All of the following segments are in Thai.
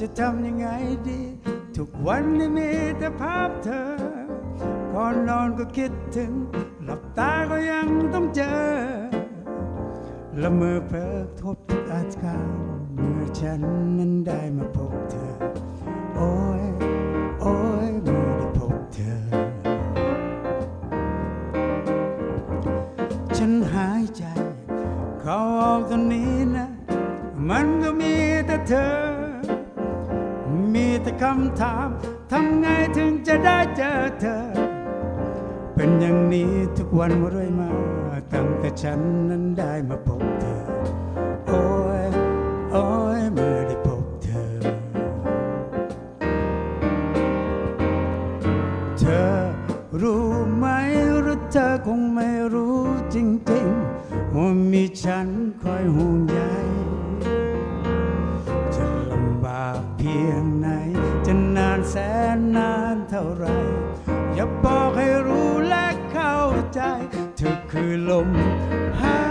จะทำยังไงดี ทุกวันนี้มีแต่ภาพเธอ ก่อนนอนก็คิดถึง หลับตาก็ยังต้องเจอ ละเมอเพิกทบทุกอาการเมื่อฉันนั้นได้มาพบเธอ โอ้ย โอ้ยเมื่อได้พบเธอ ฉันหายใจ เขาออกตอนนี้นะ มันก็มีแต่เธอ แต่คำถามทำไงถึงจะได้เจอเธอ เป็นอย่างนี้ทุกวันเรื่อยมาตั้งแต่ฉันนั้นได้มาพบเธอ โอ้ยโอ้ยเมื่อได้พบเธอ เธอรู้ไหมหรือเธอคงไม่รู้จริงๆว่ามีฉันคอยห่วงใย ใจเธอคือลมหาย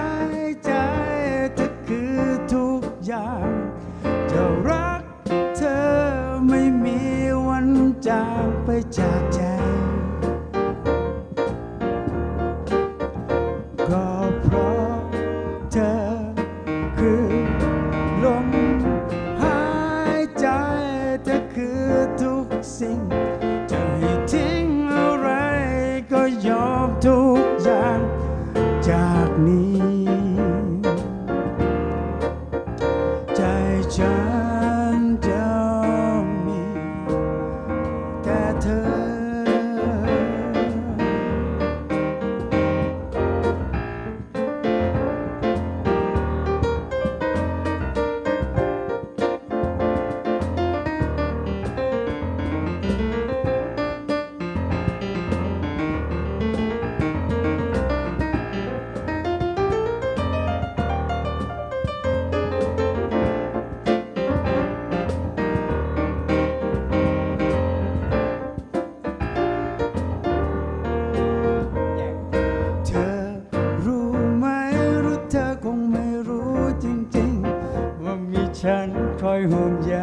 ฉันคอยห่วงใย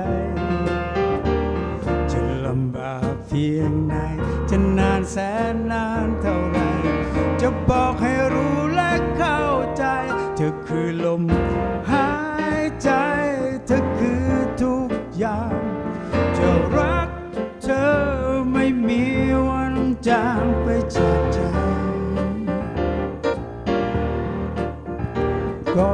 จะลำบากเพียงไหนจะนานแสนนานเท่าไร จะบอกให้รู้และเข้าใจ เธอคือลมหายใจ เธอคือทุกอย่าง จะรักเธอไม่มีวันจางไปจากใจก็